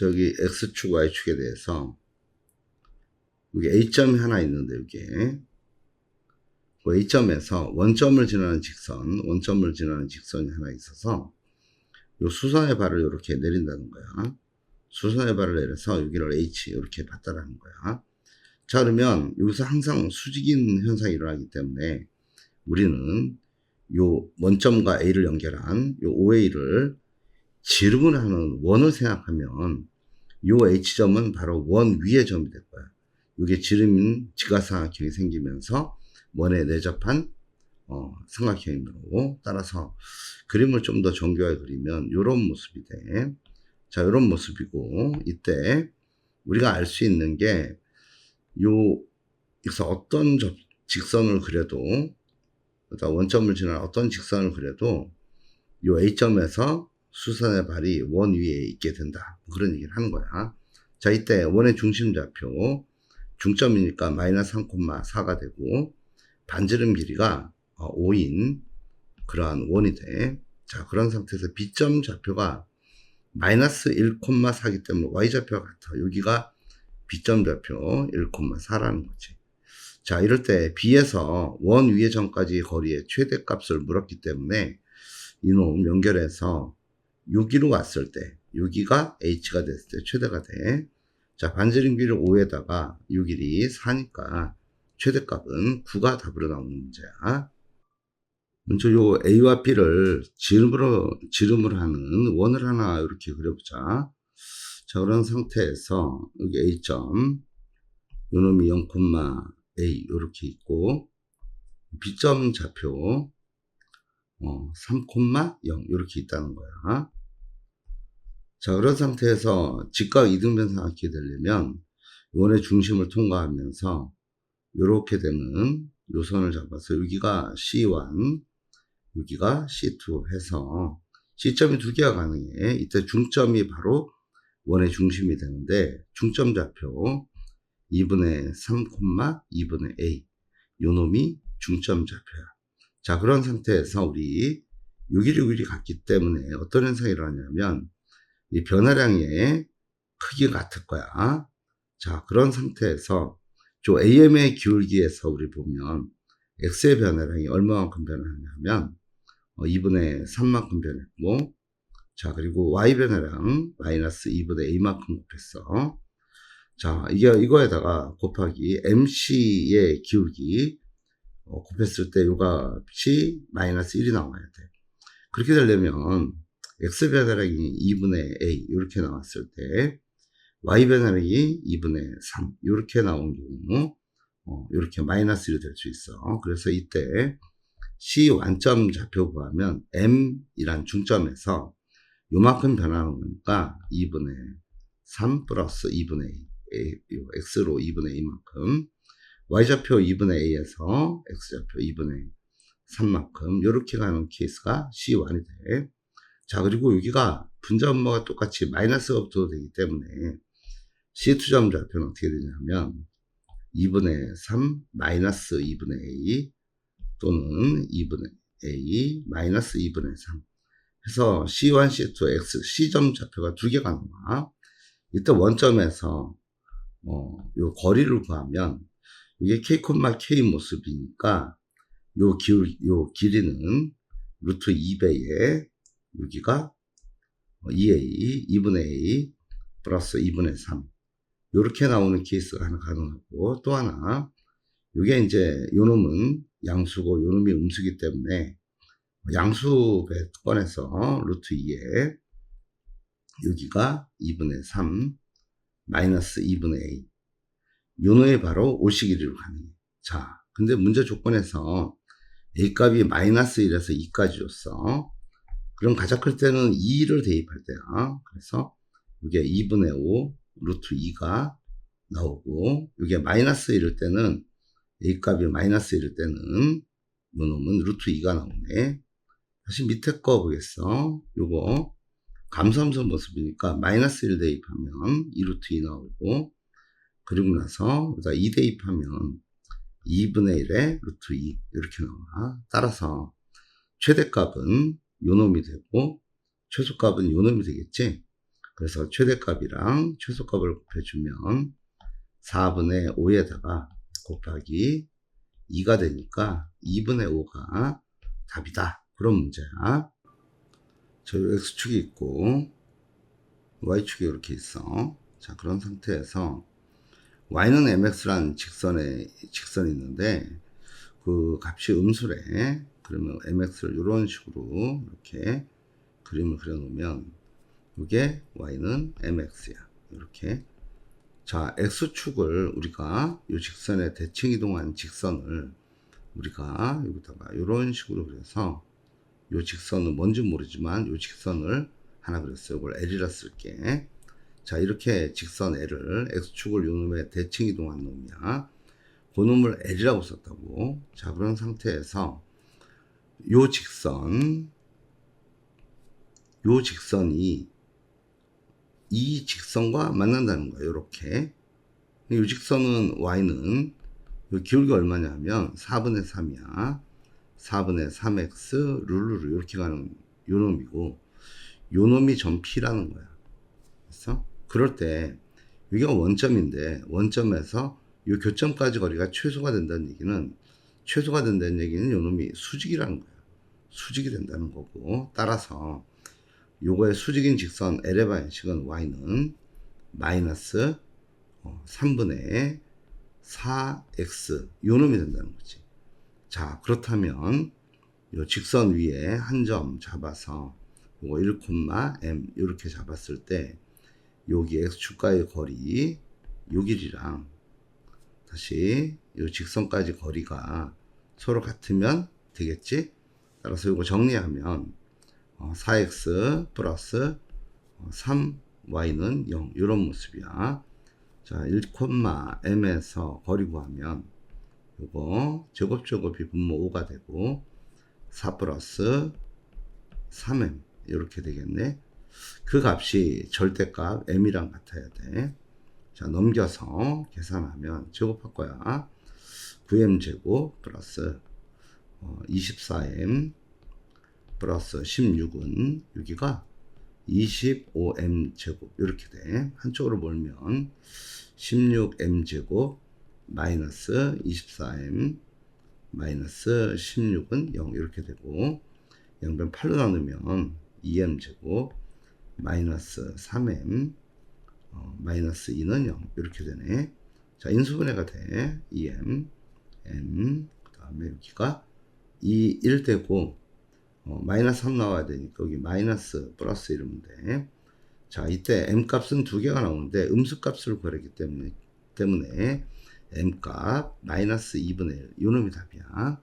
저기 X축, Y축에 대해서 여기 A점이 하나 있는데 여기에 그 A점에서 원점을 지나는 직선, 원점을 지나는 직선이 하나 있어서 요 수선의 발을 이렇게 내린다는 거야. 수선의 발을 내려서 여기를 H 이렇게 봤다라는 거야. 자 그러면 여기서 항상 수직인 현상이 일어나기 때문에 우리는 요 원점과 A를 연결한 요 OA를 지름을 하는 원을 생각하면 요 H점은 바로 원 위의 점이 될 거야. 이게 지름인 지가삼각형이 생기면서 원에 내접한 어, 삼각형이므로 따라서 그림을 좀 더 정교하게 그리면 이런 모습이 돼. 자, 이런 모습이고 이때 우리가 알 수 있는 게 요, 여기서 어떤 접, 직선을 그려도 그러니까 원점을 지나 어떤 직선을 그려도 요 A점에서 수선의 발이 원 위에 있게 된다. 뭐 그런 얘기를 하는 거야. 자, 이때 원의 중심 좌표 중점이니까 마이너스 3,4가 되고 반지름 길이가 5인 그러한 원이 돼. 자, 그런 상태에서 B점 좌표가 마이너스 1,4기 때문에 Y좌표가 같아. 여기가 B점 좌표 1,4라는 거지. 자, 이럴 때 B에서 원 위의 점까지 거리의 최대값을 물었기 때문에 이놈 연결해서 여기로 왔을 때 여기가 H가 됐을 때 최대가 돼. 자, 반지름 길이 5에다가 요 길이 4니까 최대값은 9가 답으로 나오는 문제야. 먼저 요 A와 B를 지름으로, 지름으로 하는 원을 하나 이렇게 그려보자. 자, 그런 상태에서 여기 A점, 요 놈이 0, A 이렇게 있고 B점 좌표 어, 3,0 이렇게 있다는 거야. 자, 그런 상태에서 직각 이등변 삼각형이 되려면 원의 중심을 통과하면서 이렇게 되는 요선을 잡아서 여기가 C1, 여기가 C2 해서 C점이 두 개가 가능해. 이때 중점이 바로 원의 중심이 되는데 중점 좌표 2분의 3, 2분의 A 요 놈이 중점 좌표야. 자 그런 상태에서 우리 6일 6일이 같기 때문에 어떤 현상이 일어나냐면 이 변화량의 크기가 같을 거야. 자 그런 상태에서 저 AM의 기울기에서 우리 보면 X의 변화량이 얼마만큼 변하냐면 2분의 어, 3만큼 변했고 자 그리고 Y 변화량 마이너스 2분의 A만큼 곱했어. 자, 이게, 이거에다가 곱하기 MC의 기울기, 어, 곱했을 때 요가 값이 마이너스 1이 나와야 돼. 그렇게 되려면, X 변화량이 2분의 A, 이렇게 나왔을 때, Y 변화량이 2분의 3, 이렇게 나온 경우, 어, 이렇게 마이너스 1이 될 수 있어. 그래서 이때 C 완점 좌표 구하면 M이란 중점에서 요만큼 변하는 거니까 2분의 3 플러스 2분의 2. A, x로 2분의 2만큼 y좌표 2분의 a에서 x좌표 2분의 3만큼 이렇게 가는 케이스가 C1이 돼. 자 그리고 여기가 분자 분모가 똑같이 마이너스가 붙어도 되기 때문에 C2점 좌표는 어떻게 되냐면 2분의 3 마이너스 2분의 a 또는 2분의 a 마이너스 2분의 3 해서 C1, C2, X, C점 좌표가 두 개가 나와. 이때 원점에서 어, 요 거리를 구하면 이게 k, k 모습이니까 요 기울, 요 길이는 루트 2배에 여기가 2a, 2분의 a 플러스 2분의 3 요렇게 나오는 케이스가 하나 가능하고 또 하나 요게 이제 요 놈은 양수고 요 놈이 음수기 때문에 양수배 꺼내서 루트 2에 여기가 2분의 3 마이너스 2분의 a. 요 놈이 바로 오시기를 가능해. 자, 근데 문제 조건에서 a 값이 마이너스 1에서 2까지 줬어. 그럼 가장 클 때는 2를 대입할 때야. 그래서 이게 2분의 5 루트 2가 나오고 이게 마이너스 1일 때는 a 값이 마이너스 1일 때는 요놈은 루트 2가 나오네. 다시 밑에 거 보겠어. 요거 감소함수 모습이니까 마이너스 1 대입하면 2루트 2 나오고 그리고 나서 2 대입하면 2분의 1에 루트 2 이렇게 나와 따라서 최대값은 요놈이 되고 최소값은 요놈이 되겠지 그래서 최대값이랑 최소값을 곱해주면 4분의 5에다가 곱하기 2가 되니까 2분의 5가 답이다. 그런 문제야. 저 X축이 있고 Y축이 이렇게 있어. 자, 그런 상태에서 Y는 MX라는 직선에, 직선이 있는데 그 값이 음수래. 그러면 MX를 이런 식으로 이렇게 그림을 그려놓으면 이게 Y는 MX야. 이렇게. 자, X축을 우리가 이 직선에 대칭 이동한 직선을 우리가 여기다가 이런 식으로 그려서 이 직선은 뭔지 모르지만 이 직선을 하나 그렸어요. 이걸 L이라 쓸게. 자, 이렇게 직선 L을 X축을 요 놈에 대칭 이동한 놈이야. 그 놈을 L이라고 썼다고. 자, 그런 상태에서 요 직선, 요 직선이 이 직선과 만난다는 거예요. 이렇게. 이 직선은 y는 요 기울기 얼마냐면 4분의 3이야. 4분의 3x 룰루루 이렇게 가는 요 놈이고 요 놈이 전 p라는 거야. 그래서 그럴 때 여기가 원점인데 원점에서 요 교점까지 거리가 최소가 된다는 얘기는 최소가 된다는 얘기는 요 놈이 수직이라는 거야. 수직이 된다는 거고 따라서 요거의 수직인 직선 L의 방식은 y는 마이너스 어, 3분의 4x 요 놈이 된다는 거지. 자 그렇다면 요 직선 위에 한 점 잡아서 요거 1, m 이렇게 잡았을 때 여기 x축과의 거리 요 길이랑 다시 요 직선까지 거리가 서로 같으면 되겠지? 따라서 이거 정리하면 어, 4x 플러스 어, 3y는 0 이런 모습이야. 자, 1,m에서 거리 구하면 요거 제곱 제곱이 분모 5가 되고 4 플러스 3m 이렇게 되겠네. 그 값이 절대값 m이랑 같아야 돼. 자, 넘겨서 계산하면 제곱할 거야. 9m 제곱 플러스 어, 24m 플러스 16은 여기가 25m 제곱 이렇게 돼. 한쪽으로 몰면 16m 제곱 마이너스 24m 마이너스 16은 0 이렇게 되고 0변 8로 나누면 2m 제곱 마이너스 3m 어, 마이너스 2는 0 이렇게 되네. 자 인수분해가 돼. 2m m 그 다음에 여기가 2 1 되고 어, 마이너스 3 나와야 되니까 여기 마이너스 플러스 이러면 돼. 자, 이때 m 값은 두 개가 나오는데 음수 값을 구하기 때문에 때문에 m 값 마이너스 2분의 1 요놈이 답이야.